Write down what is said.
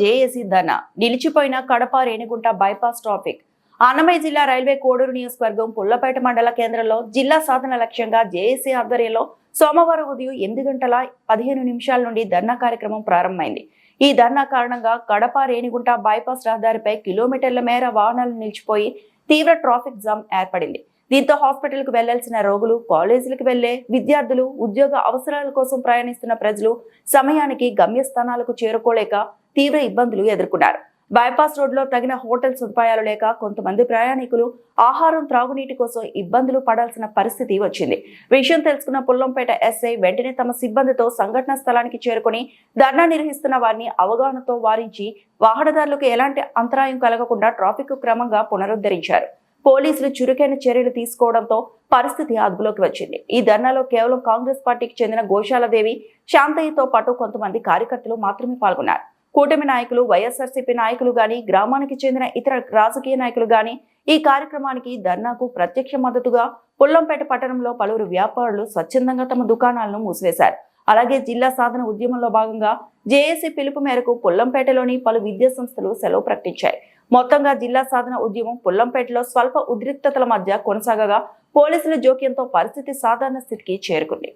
JAC ధర్నా. నిలిచిపోయిన Kadapa Renigunta bypass traffic. Annamayya జిల్లా railway Koduru నియోజకవర్గం పుల్లపేట మండల కేంద్రంలో జిల్లా సాధన లక్ష్యంగా జేఏసీ ఆధ్వర్యంలో సోమవారం ఉదయం ఎనిమిది గంటల పదిహేను నిమిషాల నుండి ధర్నా కార్యక్రమం ప్రారంభమైంది. ఈ ధర్నా కారణంగా కడప రేణిగుంట బైపాస్ రహదారిపై కిలోమీటర్ల మేర వాహనాలు నిలిచిపోయి తీవ్ర ట్రాఫిక్ జామ్ ఏర్పడింది. దీంతో హాస్పిటల్కు వెళ్ళాల్సిన రోగులు కాలేజీలకు వెళ్ళే విద్యార్థులు ఉద్యోగ అవసరాల కోసం ప్రయాణిస్తున్న ప్రజలు సమయానికి గమ్యస్థానాలకు చేరుకోలేక తీవ్ర ఇబ్బందులు ఎదుర్కొన్నారు. బైపాస్ రోడ్లో తగిన హోటల్ సదుపాయాలు లేక కొంతమంది ప్రయాణికులు ఆహారం త్రాగునీటి కోసం ఇబ్బందులు పడాల్సిన పరిస్థితి వచ్చింది. విషయం తెలుసుకున్న పుల్లంపేట ఎస్ఐ వెంటనే తమ సిబ్బందితో సంఘటన స్థలానికి చేరుకుని ధర్నా నిర్వహిస్తున్న వారిని అవగాహనతో వారించి వాహనదారులకు ఎలాంటి అంతరాయం కలగకుండా ట్రాఫిక్ క్రమంగా పునరుద్ధరించారు. పోలీసులు చురుకైన చర్యలు తీసుకోవడంతో పరిస్థితి అదుపులోకి వచ్చింది. ఈ ధర్నాలో కేవలం కాంగ్రెస్ పార్టీకి చెందిన గోశాలదేవి శాంతయ్యతో పాటు కొంతమంది కార్యకర్తలు మాత్రమే పాల్గొన్నారు. కూటమి నాయకులు వైఎస్ఆర్సీపీ నాయకులు గాని గ్రామానికి చెందిన ఇతర రాజకీయ నాయకులు గాని ఈ కార్యక్రమానికి ధర్నాకు ప్రత్యక్ష మద్దతుగా పుల్లంపేట పట్టణంలో పలువురు వ్యాపారులు స్వచ్ఛందంగా తమ దుకాణాలను మూసివేశారు. అలాగే జిల్లా సాధన ఉద్యమంలో భాగంగా జేఏసీ పిలుపు మేరకు పుల్లంపేటలోని పలు విద్యా సంస్థలు సెలవు ప్రకటించాయి. మొత్తంగా జిల్లా సాధన ఉద్యమం పుల్లంపేటలో స్వల్ప ఉద్రిక్తతల మధ్య కొనసాగగా పోలీసుల జోక్యంతో పరిస్థితి సాధారణ స్థితికి చేరుకుంది.